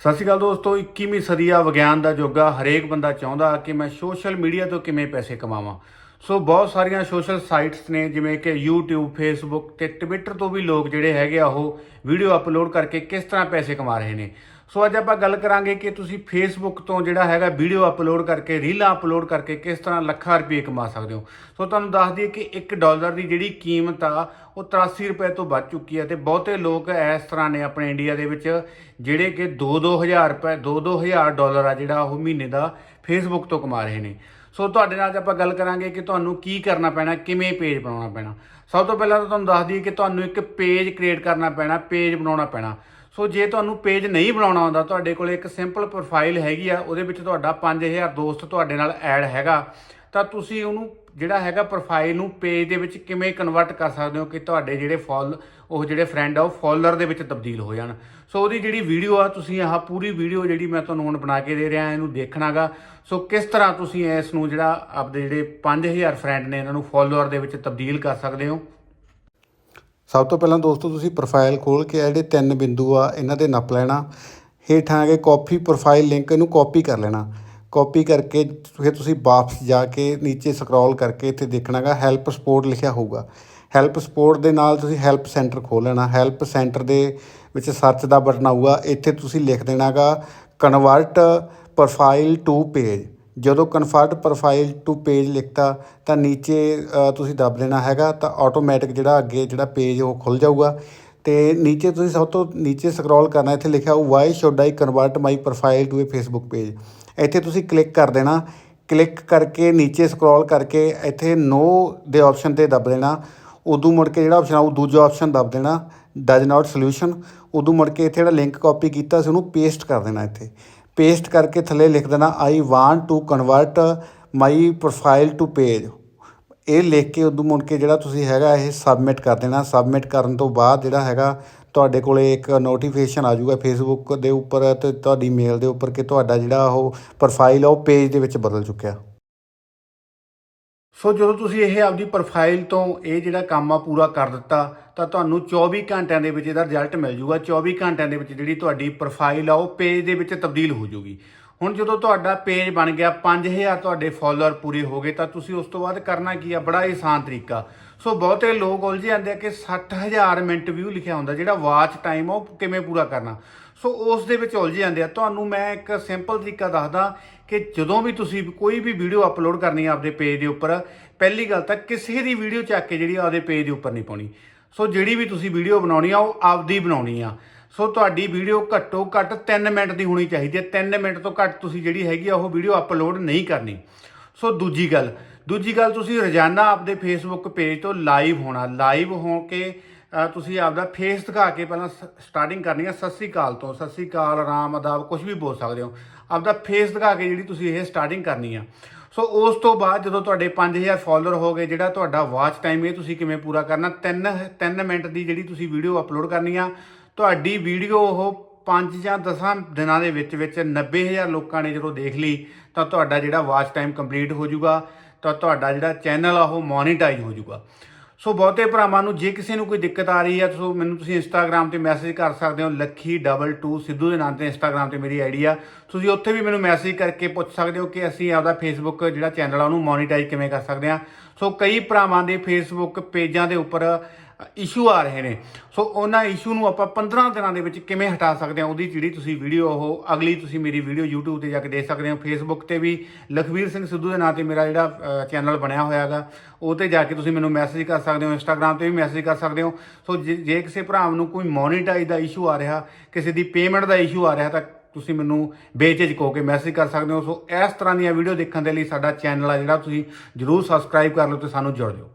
ਸਤਿ ਸ਼੍ਰੀ ਅਕਾਲ ਦੋਸਤੋ 21ਵੀਂ ਸਦੀ ਆ, ਵਿਗਿਆਨ ਦਾ ਯੁੱਗ ਆ। ਹਰੇਕ ਬੰਦਾ ਚਾਹੁੰਦਾ ਕਿ ਮੈਂ ਸੋਸ਼ਲ ਮੀਡੀਆ ਤੋਂ ਕਿਵੇਂ ਪੈਸੇ ਕਮਾਵਾਂ। ਸੋ ਬਹੁਤ ਸਾਰੀਆਂ ਸੋਸ਼ਲ ਸਾਈਟਸ ਨੇ, ਜਿਵੇਂ ਕਿ YouTube, Facebook ਤੇ Twitter ਤੋਂ ਵੀ ਲੋਕ ਜਿਹੜੇ ਹੈਗੇ ਆ, ਉਹ ਵੀਡੀਓ ਅਪਲੋਡ ਕਰਕੇ ਕਿਸ ਤਰ੍ਹਾਂ ਪੈਸੇ ਕਮਾ ਰਹੇ ਨੇ। ਸੋ ਅੱਜ ਆਪਾਂ ਗੱਲ ਕਰਾਂਗੇ ਕਿ ਤੁਸੀਂ ਫੇਸਬੁੱਕ ਤੋਂ ਜਿਹੜਾ ਹੈਗਾ ਵੀਡੀਓ ਅਪਲੋਡ ਕਰਕੇ, ਰੀਲਾਂ ਅਪਲੋਡ ਕਰਕੇ ਕਿਸ ਤਰ੍ਹਾਂ ਲੱਖਾਂ ਰੁਪਏ ਕਮਾ ਸਕਦੇ ਹੋ। ਸੋ ਤੁਹਾਨੂੰ ਦੱਸ ਦਈਏ ਕਿ 1 ਡਾਲਰ ਦੀ ਜਿਹੜੀ ਕੀਮਤ ਆ, ਉਹ 83 ਰੁਪਏ ਤੋਂ ਵੱਧ ਚੁੱਕੀ ਹੈ ਤੇ ਬਹੁਤੇ ਲੋਕ ਇਸ ਤਰ੍ਹਾਂ ਨੇ ਆਪਣੇ ਇੰਡੀਆ ਦੇ ਵਿੱਚ, ਜਿਹੜੇ ਕਿ 2-2000 ਰੁਪਏ 2-2000 ਡਾਲਰ ਆ ਜਿਹੜਾ ਉਹ ਮਹੀਨੇ ਦਾ ਫੇਸਬੁੱਕ ਤੋਂ ਕਮਾ ਰਹੇ ਨੇ। ਸੋ ਤੁਹਾਡੇ ਨਾਲ ਆਪਾਂ ਗੱਲ ਕਰਾਂਗੇ ਕਿ ਤੁਹਾਨੂੰ ਕੀ ਕਰਨਾ ਪੈਣਾ, ਕਿਵੇਂ ਪੇਜ ਬਣਾਉਣਾ ਪੈਣਾ। ਸਭ ਤੋਂ ਪਹਿਲਾਂ ਤਾਂ ਤੁਹਾਨੂੰ ਦੱਸ ਦਈਏ ਕਿ ਤੁਹਾਨੂੰ ਇੱਕ ਪੇਜ ਕ੍ਰੀਏਟ ਕਰਨਾ ਪੈਣਾ ਪੇਜ ਬਣਾਉਣਾ ਪੈਣਾ। ਸੋ ਜੇ ਤੁਹਾਨੂੰ ਪੇਜ ਨਹੀਂ ਬਣਾਉਣਾ ਆਉਂਦਾ, ਤੁਹਾਡੇ ਕੋਲ ਇੱਕ ਸਿੰਪਲ ਪ੍ਰੋਫਾਈਲ ਹੈਗੀ ਆ, ਉਹਦੇ ਵਿੱਚ ਤੁਹਾਡਾ 5000 ਦੋਸਤ ਤੁਹਾਡੇ ਨਾਲ ਐਡ ਹੈਗਾ, ਤਾਂ ਤੁਸੀਂ ਉਹਨੂੰ ਜਿਹੜਾ ਹੈਗਾ ਪ੍ਰੋਫਾਈਲ ਨੂੰ ਪੇਜ ਦੇ ਵਿੱਚ ਕਿਵੇਂ ਕਨਵਰਟ ਕਰ ਸਕਦੇ ਹੋ ਕਿ ਤੁਹਾਡੇ ਜਿਹੜੇ ਫੋਲ ਉਹ ਜਿਹੜੇ ਫਰੈਂਡ ਆ, ਉਹ ਫੋਲੋਅਰ ਦੇ ਵਿੱਚ ਤਬਦੀਲ ਹੋ ਜਾਣ। ਸੋ ਉਹਦੀ ਜਿਹੜੀ ਵੀਡੀਓ ਆ, ਤੁਸੀਂ ਆਹ ਪੂਰੀ ਵੀਡੀਓ ਜਿਹੜੀ ਮੈਂ ਤੁਹਾਨੂੰ ਹੁਣ ਬਣਾ ਕੇ ਦੇ ਰਿਹਾ, ਇਹਨੂੰ ਦੇਖਣਾਗਾ। ਸੋ ਕਿਸ ਤਰ੍ਹਾਂ ਤੁਸੀਂ ਇਸ ਨੂੰ ਜਿਹੜਾ ਆਪਦੇ ਜਿਹੜੇ 5000 ਫਰੈਂਡ ਨੇ, ਇਹਨਾਂ ਨੂੰ ਫੋਲੋਅਰ ਦੇ ਵਿੱਚ ਤਬਦੀਲ ਕਰ ਸਕਦੇ ਹੋ? ਸਭ ਤੋਂ ਪਹਿਲਾਂ ਦੋਸਤੋ, ਤੁਸੀਂ ਪ੍ਰੋਫਾਈਲ ਖੋਲ ਕੇ ਇਹ ਜਿਹੜੇ ਤਿੰਨ ਬਿੰਦੂ ਆ, ਇਹਨਾਂ ਦੇ ਨੱਪ ਲੈਣਾ। ਹੇਠਾਂ ਆ ਕੇ ਕਾਪੀ ਪ੍ਰੋਫਾਈਲ ਲਿੰਕ ਇਹਨੂੰ ਕਾਪੀ ਕਰ ਲੈਣਾ। ਕਾਪੀ ਕਰਕੇ ਫਿਰ ਤੁਸੀਂ ਵਾਪਸ ਜਾ ਕੇ ਨੀਚੇ ਸਕਰੋਲ ਕਰਕੇ ਇੱਥੇ ਦੇਖਣਾਗਾ ਹੈਲਪ ਸਪੋਰਟ ਲਿਖਿਆ ਹੋਊਗਾ। ਹੈਲਪ ਸਪੋਰਟ ਦੇ ਨਾਲ ਤੁਸੀਂ ਹੈਲਪ ਸੈਂਟਰ ਖੋਲ ਲੈਣਾ। ਹੈਲਪ ਸੈਂਟਰ ਦੇ ਵਿੱਚ ਸਰਚ ਦਾ ਬਟਨ ਆਊਗਾ। ਇੱਥੇ ਤੁਸੀਂ ਲਿਖ ਦੇਣਾਗਾ ਕਨਵਰਟ ਪ੍ਰੋਫਾਈਲ ਟੂ ਪੇਜ ਜਦੋਂ ਕਨਫਰਟ ਪ੍ਰੋਫਾਈਲ ਟੂ ਪੇਜ ਲਿਖਤਾ, ਤਾਂ ਨੀਚੇ ਤੁਸੀਂ ਦੱਬ ਦੇਣਾ ਹੈਗਾ, ਤਾਂ ਆਟੋਮੈਟਿਕ ਜਿਹੜਾ ਅੱਗੇ ਜਿਹੜਾ ਪੇਜ ਉਹ ਖੁੱਲ ਜਾਊਗਾ। ਤੇ ਨੀਚੇ ਤੁਸੀਂ ਸਭ ਤੋਂ ਨੀਚੇ ਸਕਰੋਲ ਕਰਨਾ, ਇੱਥੇ ਲਿਖਿਆ ਹੋਊ why should I convert my profile to a Facebook page ਇੱਥੇ ਤੁਸੀਂ ਕਲਿੱਕ ਕਰ ਦੇਣਾ। ਕਲਿੱਕ ਕਰਕੇ ਨੀਚੇ ਸਕਰੋਲ ਕਰਕੇ ਇੱਥੇ ਨੋ ਦੇ ਆਪਸ਼ਨ ਤੇ ਦੱਬ ਦੇਣਾ। ਉਦੋਂ ਮੁੜ ਕੇ ਜਿਹੜਾ ਆਪਸ਼ਨ ਆਊ, ਦੂਜਾ ਆਪਸ਼ਨ ਦੱਬ ਦੇਣਾ। ਡਜ਼ ਨਾਟ ਸੋਲੂਸ਼ਨ ਉਦੋਂ ਮੁੜ ਕੇ ਇੱਥੇ ਜਿਹੜਾ ਲਿੰਕ ਕਾਪੀ ਕੀਤਾ ਸੀ, ਉਹਨੂੰ ਪੇਸਟ ਕਰ ਦੇਣਾ ਇੱਥੇ। ਪੇਸਟ ਕਰਕੇ ਥੱਲੇ ਲਿਖ ਦੇਣਾ I want to convert my profile to page ਇਹ ਲਿਖ ਕੇ ਉਦੋਂ ਮੁੜ ਕੇ ਜਿਹੜਾ ਤੁਸੀਂ ਹੈਗਾ, ਇਹ ਸਬਮਿਟ ਕਰ ਦੇਣਾ। ਸਬਮਿਟ ਕਰਨ ਤੋਂ ਬਾਅਦ ਜਿਹੜਾ ਹੈਗਾ, ਤੁਹਾਡੇ ਕੋਲੇ ਇੱਕ ਨੋਟੀਫਿਕੇਸ਼ਨ ਆ ਜਾਊਗਾ ਫੇਸਬੁੱਕ ਦੇ ਉੱਪਰ ਤੇ ਤੁਹਾਡੀ ਮੇਲ ਦੇ ਉੱਪਰ ਕਿ ਤੁਹਾਡਾ ਜਿਹੜਾ ਉਹ ਪ੍ਰੋਫਾਈਲ ਆ ਉਹ ਪੇਜ ਦੇ ਵਿੱਚ ਬਦਲ ਚੁੱਕਿਆ। ਸੋ ਜਦੋਂ ਤੁਸੀਂ ਇਹ ਆਪਦੀ ਪ੍ਰੋਫਾਈਲ ਤੋਂ ਇਹ ਜਿਹੜਾ ਕੰਮ ਆ ਪੂਰਾ ਕਰ ਦਿੱਤਾ, ਤਾਂ ਤੁਹਾਨੂੰ 24 ਘੰਟਿਆਂ ਦੇ ਵਿੱਚ ਇਹਦਾ ਰਿਜ਼ਲਟ ਮਿਲ ਜੂਗਾ। 24 ਘੰਟਿਆਂ ਦੇ ਵਿੱਚ ਜਿਹੜੀ ਤੁਹਾਡੀ ਪ੍ਰੋਫਾਈਲ ਆ, ਉਹ ਪੇਜ ਦੇ ਵਿੱਚ ਤਬਦੀਲ ਹੋ ਜੂਗੀ। ਹੁਣ ਜਦੋਂ ਤੁਹਾਡਾ ਪੇਜ ਬਣ ਗਿਆ 5000 ਤੁਹਾਡੇ ਫਾਲੋਅਰ ਪੂਰੇ ਹੋ ਗਏ, ਤਾਂ ਤੁਸੀਂ ਉਸ ਤੋਂ ਬਾਅਦ ਕਰਨਾ ਕੀ ਆ? ਬੜਾ ਹੀ ਆਸਾਨ ਤਰੀਕਾ। ਸੋ ਬਹੁਤੇ ਲੋਕ ਉਲਝੇ ਜਾਂਦੇ ਆ ਕਿ 60000 ਮਿੰਟ ਵਿਊ ਲਿਖਿਆ ਹੁੰਦਾ, ਜਿਹੜਾ ਵਾਚ ਟਾਈਮ ਉਹ ਕਿਵੇਂ ਪੂਰਾ ਕਰਨਾ? ਸੋ ਉਸ ਦੇ ਵਿੱਚ ਉਲਝ ਜਾਂਦੇ ਆ। ਤੁਹਾਨੂੰ ਮੈਂ ਇੱਕ ਸਿੰਪਲ ਤਰੀਕਾ ਦੱਸਦਾ ਕਿ ਜਦੋਂ ਵੀ ਤੁਸੀਂ ਕੋਈ ਵੀ ਵੀਡੀਓ ਅਪਲੋਡ ਕਰਨੀ ਆ ਆਪਦੇ ਪੇਜ ਦੇ ਉੱਪਰ, ਪਹਿਲੀ ਗੱਲ ਤਾਂ ਕਿਸੇ ਦੀ ਵੀਡੀਓ ਚੱਕ ਕੇ ਜਿਹੜੀ ਆਪਦੇ ਪੇਜ ਦੇ ਉੱਪਰ ਨਹੀਂ ਪਾਉਣੀ। ਸੋ ਜਿਹੜੀ ਵੀ ਤੁਸੀਂ ਵੀਡੀਓ ਬਣਾਉਣੀ ਆ, ਉਹ ਆਪਦੀ ਬਣਾਉਣੀ ਆ। ਸੋ ਤੁਹਾਡੀ ਵੀਡੀਓ ਘੱਟੋ ਘੱਟ 3 ਮਿੰਟ ਦੀ ਹੋਣੀ ਚਾਹੀਦੀ ਹੈ। 3 ਮਿੰਟ ਤੋਂ ਘੱਟ ਤੁਸੀਂ ਜਿਹੜੀ ਹੈਗੀ ਆ, ਉਹ ਵੀਡੀਓ ਅਪਲੋਡ ਨਹੀਂ ਕਰਨੀ। ਸੋ ਦੂਜੀ ਗੱਲ ਦੂਜੀ ਗੱਲ ਤੁਸੀਂ ਰੋਜ਼ਾਨਾ ਆਪਦੇ ਫੇਸਬੁੱਕ ਪੇਜ ਤੋਂ ਲਾਈਵ ਹੋਣਾ। ਲਾਈਵ ਹੋ ਕੇ ਤੁਸੀਂ ਆਪਦਾ ਫੇਸ ਦਿਖਾ ਕੇ ਪਹਿਲਾਂ ਸਟਾਰਟਿੰਗ ਕਰਨੀ ਹੈ ਸਤਿ ਸ੍ਰੀ ਅਕਾਲ ਤੋਂ, ਸਤਿ ਸ੍ਰੀ ਅਕਾਲ ਆਰਾਮ ਅਦਾਬ ਕੁਝ ਵੀ ਬੋਲ ਸਕਦੇ ਹੋ। ਆਪਦਾ ਫੇਸ ਦਿਖਾ ਕੇ ਜਿਹੜੀ ਤੁਸੀਂ ਇਹ ਸਟਾਰਟਿੰਗ ਕਰਨੀ ਆ। ਸੋ ਉਸ ਤੋਂ ਬਾਅਦ ਜਦੋਂ ਤੁਹਾਡੇ 5000 ਫਾਲੋਅਰ ਹੋ ਗਏ, ਜਿਹੜਾ ਤੁਹਾਡਾ ਵਾਚ ਟਾਈਮ ਇਹ ਤੁਸੀਂ ਕਿਵੇਂ ਪੂਰਾ ਕਰਨਾ? 3 3 ਮਿੰਟ ਦੀ ਜਿਹੜੀ ਤੁਸੀਂ ਵੀਡੀਓ ਅਪਲੋਡ ਕਰਨੀ ਆ, ਤੁਹਾਡੀ ਵੀਡੀਓ ਉਹ 5 ਜਾਂ 10 ਦਿਨਾਂ ਦੇ ਵਿੱਚ ਵਿੱਚ 90000 ਲੋਕਾਂ ਨੇ ਜਦੋਂ ਦੇਖ ਲਈ, ਤਾਂ ਤੁਹਾਡਾ ਜਿਹੜਾ ਵਾਚ ਟਾਈਮ ਕੰਪਲੀਟ ਹੋ ਜਾਊਗਾ, ਤਾਂ ਤੁਹਾਡਾ ਜਿਹੜਾ ਚੈਨਲ ਆ ਉਹ ਮੋਨੀਟਾਈਜ਼ ਹੋ ਜਾਊਗਾ। ਸੋ ਬਹੁਤੇ ਭਰਾਵਾਂ ਨੂੰ ਜੇ ਕਿਸੇ ਨੂੰ ਕੋਈ ਦਿੱਕਤ ਆ ਰਹੀ ਹੈ, ਸੋ ਮੈਨੂੰ ਤੁਸੀਂ ਇੰਸਟਾਗ੍ਰam ਤੇ ਮੈਸੇਜ ਕਰ ਸਕਦੇ ਹੋ, ਲੱਖੀ 22 ਸਿੱਧੂ ਦੇ ਨਾਮ ਤੇ ਇੰਸਟਾਗ੍ਰam ਤੇ ਮੇਰੀ ਆਈਡੀ ਆ। ਤੁਸੀਂ ਉੱਥੇ ਵੀ ਮੈਨੂੰ ਮੈਸੇਜ ਕਰਕੇ ਪੁੱਛ ਸਕਦੇ ਹੋ ਕਿ ਅਸੀਂ ਆਪਦਾ ਫੇਸਬੁੱਕ ਜਿਹੜਾ ਚੈਨਲ ਆ, ਉਹਨੂੰ ਮੋਨੀਟਾਈਜ਼ ਕਿਵੇਂ ਕਰ ਸਕਦੇ ਆ ਸੋ ਕਈ ਭਰਾਵਾਂ ਦੇ ਫੇਸਬੁੱਕ ਪੇਜਾਂ ਦੇ ਉੱਪਰ ਇਸ਼ੂ ਆ ਰਹੇ ਨੇ। ਸੋ ਉਹਨਾਂ ਇਸ਼ੂ ਨੂੰ ਆਪਾਂ 15 ਦਿਨਾਂ ਦੇ ਵਿੱਚ ਕਿਵੇਂ ਹਟਾ ਸਕਦੇ ਹਾਂ? ਉਹਦੀ ਜਿਹੜੀ ਤੁਸੀਂ ਵੀਡੀਓ ਉਹ ਅਗਲੀ ਤੁਸੀਂ ਮੇਰੀ ਵੀਡੀਓ YouTube ਤੇ ਜਾ ਕੇ ਦੇਖ ਸਕਦੇ ਹੋ। Facebook ਤੇ ਵੀ ਲਖਵੀਰ ਸਿੰਘ ਸਿੱਧੂ ਦੇ ਨਾਂ ਤੇ ਮੇਰਾ ਜਿਹੜਾ ਚੈਨਲ ਬਣਿਆ ਹੋਇਆ ਹੈਗਾ। ਉਹ ਤੇ ਜਾ ਕੇ ਤੁਸੀਂ ਮੈਨੂੰ ਮੈਸੇਜ ਕਰ ਸਕਦੇ ਹੋ, Instagram ਤੇ ਵੀ ਮੈਸੇਜ ਕਰ ਸਕਦੇ ਹੋ। ਸੋ ਜੇ ਜੇ ਕਿਸੇ ਭਰਾ ਨੂੰ ਕੋਈ ਮੋਨੀਟਾਈਜ਼ ਦਾ ਇਸ਼ੂ ਆ ਰਿਹਾ, ਕਿਸੇ ਦੀ ਪੇਮੈਂਟ ਦਾ ਇਸ਼ੂ ਆ ਰਿਹਾ, ਤਾਂ ਤੁਸੀਂ ਮੈਨੂੰ ਬੇਚੇਜ ਹੋ ਕੇ ਮੈਸੇਜ ਕਰ ਸਕਦੇ ਹੋ। ਸੋ ਇਸ ਤਰ੍ਹਾਂ ਦੀਆਂ ਵੀਡੀਓ ਦੇਖਣ ਦੇ ਲਈ ਸਾਡਾ ਚੈਨਲ ਆ ਜਿਹੜਾ, ਤੁਸੀਂ ਜਰੂਰ ਸਬਸਕ੍ਰਾਈਬ ਕਰ ਲਓ ਤੇ ਸਾਨੂੰ ਜੁੜ ਜਾਓ।